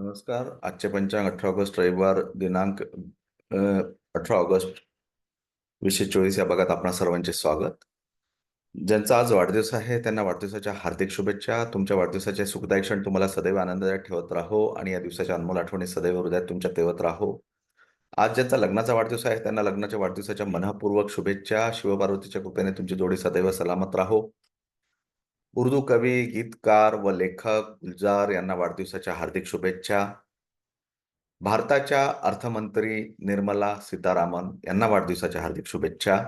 नमस्कार. आजचे पंचांग अठरा ऑगस्ट रविवार दिनांक अठरा ऑगस्ट वीसशे चोवीस या भागात आपणा सर्वांचे स्वागत. ज्यांचा आज वाढदिवस आहे त्यांना वाढदिवसाच्या हार्दिक शुभेच्छा. तुमच्या वाढदिवसाचे सुखदायी क्षण तुम्हाला सदैव आनंददायक ठेवत राहो आणि या दिवसाच्या अनमोल आठवणी सदैव हृदयात तुमच्या तेवत राहो. आज ज्यांचा लग्नाचा वाढदिवस आहे त्यांना लग्नाच्या वाढदिवसाच्या मनपूर्वक शुभेच्छा. शिवपार्वतीच्या कृपेने तुमची जोडी सदैव सलामत राहो. उर्दू कवी गीतकार व लेखक गुलजार यांना वाढदिवसाच्या हार्दिक शुभेच्छा. भारताच्या अर्थमंत्री निर्मला सीतारामन यांना वाढदिवसाच्या हार्दिक शुभेच्छा.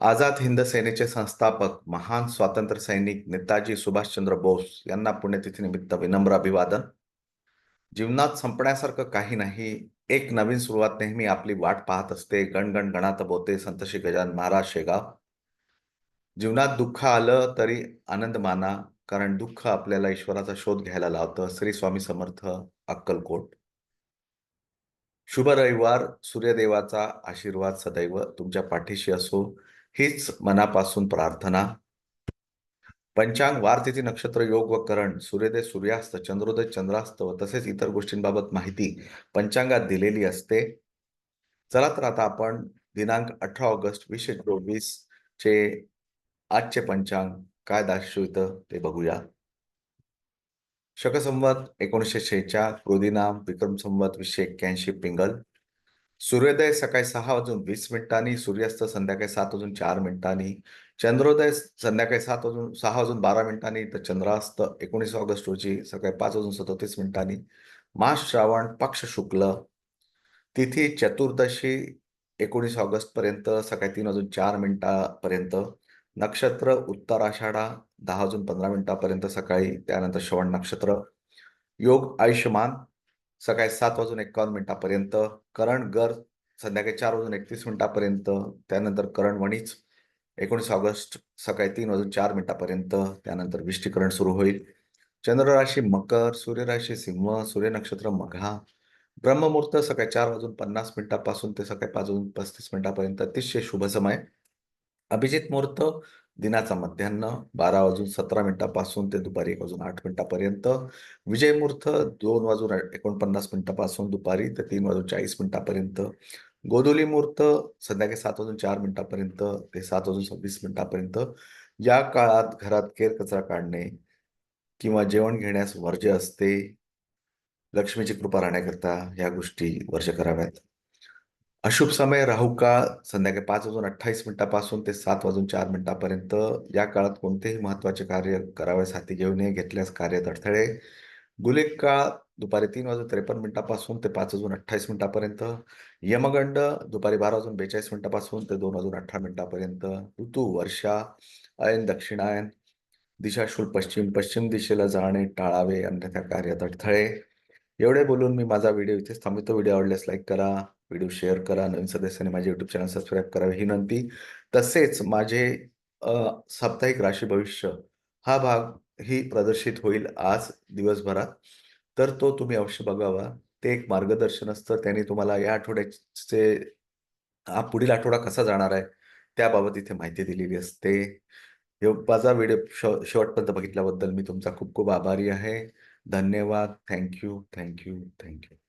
आझाद हिंद सेनेचे संस्थापक महान स्वातंत्र्य सैनिक नेताजी सुभाषचंद्र बोस यांना पुण्यतिथीनिमित्त विनम्र अभिवादन. जीवनात संपण्यासारखं काही नाही. एक नवीन सुरुवात नेहमी आपली वाट पाहत असते. गणगण गणात बोते संतशी गजान महाराज शेगाव. जीवनात दुःख आलं तरी आनंद माना कारण दुःख आपल्याला ईश्वराचा शोध घ्यायला लावतं. श्री स्वामी समर्थ अक्कलकोट. शुभ रविवार. सूर्यदेवाचा आशीर्वाद सदैव तुमच्या पाठीशी असो हीच मनापासून प्रार्थना. पंचांग वार तिथी नक्षत्र योग व करण सूर्योदय सूर्यास्त चंद्रोदय चंद्रास्त व तसेच इतर गोष्टींबाबत माहिती पंचांगात दिलेली असते. चला तर आता आपण दिनांक अठरा ऑगस्ट वीसशे चोवीस चे आजचे पंचांग काय दाखवितं ते बघूया. शकसंवत एकोणीसशे शेहेचाळ क्रोधीनाम विक्रम संवत वीसशे एक्क्याऐंशी पिंगल. सूर्योदय सकाळी सहा वाजून वीस मिनिटांनी सूर्यास्त संध्याकाळी सात वाजून चार मिनिटांनी चंद्रोदय संध्याकाळी सात वाजून सहा वाजून बारा मिनिटांनी तर चंद्रास्त एकोणीस ऑगस्ट रोजी सकाळी पाच वाजून सदोतीस मिनिटांनी मास श्रावण पक्ष शुक्ल तिथी चतुर्दशी एकोणीस ऑगस्ट पर्यंत सकाळी तीन वाजून चार मिनिटापर्यंत नक्षत्र उत्तर आषाढा दहा वाजून पंधरा मिनिटापर्यंत सकाळी त्यानंतर श्रवण नक्षत्र योग आयुष्यमान सकाळी सात वाजून एकावन्न मिनिटापर्यंत करण गर संध्याकाळी चार वाजून एकतीस मिनिटापर्यंत त्यानंतर करण वणीच एकोणीस ऑगस्ट सकाळी तीन वाजून चार मिनिटापर्यंत त्यानंतर विष्टीकरण सुरू होईल. चंद्र राशी मकर सूर्यराशी सिंह सूर्य नक्षत्र मघा ब्रह्ममुहूर्त सकाळी चार वाजून पन्नास मिनिटापासून ते सकाळी पाच वाजून पस्तीस मिनिटापर्यंत अतिशय शुभ समय. अभिजित मुहूर्त दिनाचा मध्यान्ह बारा वाजून सतरा मिनिटापासून ते दुपारी एक वाजून आठ मिनिटापर्यंत. विजय मुहूर्त दोन वाजून एकोणपन्नास मिनिटापासून दुपारी ते तीन वाजून चाळीस मिनिटापर्यंत. गोदोली मुहूर्त संध्याकाळी सात वाजून चार मिनिटापर्यंत ते सात वाजून सव्वीस मिनिटापर्यंत. या काळात घरात केर कचरा काढणे किंवा जेवण घेण्यास वर्ज्य असते. लक्ष्मीची कृपा राहण्याकरता या गोष्टी वर्ज कराव्यात. अशुभ समय राहू काळ संध्याकाळी पाच वाजून अठ्ठावीस मिनिटापासून ते सात वाजून चार मिनिटापर्यंत या काळात कोणतेही महत्त्वाचे कार्य करावयास हाती घेऊ नये घेतल्यास कार्यात अडथळे गुलेक काळ दुपारी तीन वाजून त्रेपन्न मिनिटापासून ते पाच वाजून अठ्ठावीस मिनिटापर्यंत. यमगंड दुपारी बारा वाजून बेचाळीस मिनिटापासून ते दोन वाजून अठरा मिनिटापर्यंत. ऋतू वर्षा अयन दक्षिणायन. दिशाशूल पश्चिम पश्चिम दिशेला जाणे टाळावे अन्यथा कार्यात अडथळे एवढे बोलून मी माझा व्हिडिओ इथेच थांबवतो. व्हिडिओ आवडल्यास लाईक करा. व्हिडिओ शेअर करा नवीन सदस्यांनी माझे युट्यूब चॅनल सबस्क्राईब करावे ही विनंती. तसेच माझे साप्ताहिक राशी भविष्य हा भाग ही प्रदर्शित होईल आज दिवसभरात. तर तो तुम्ही अवश्य बघावा. ते एक मार्गदर्शन असतं. त्याने तुम्हाला या आठवड्याचे हा पुढील आठवडा कसा जाणार आहे त्याबाबत इथे माहिती दिलेली असते. माझा व्हिडिओ शेवटपर्यंत बघितल्याबद्दल मी तुमचा खूप खूप आभारी आहे. धन्यवाद. Thank you thank you thank you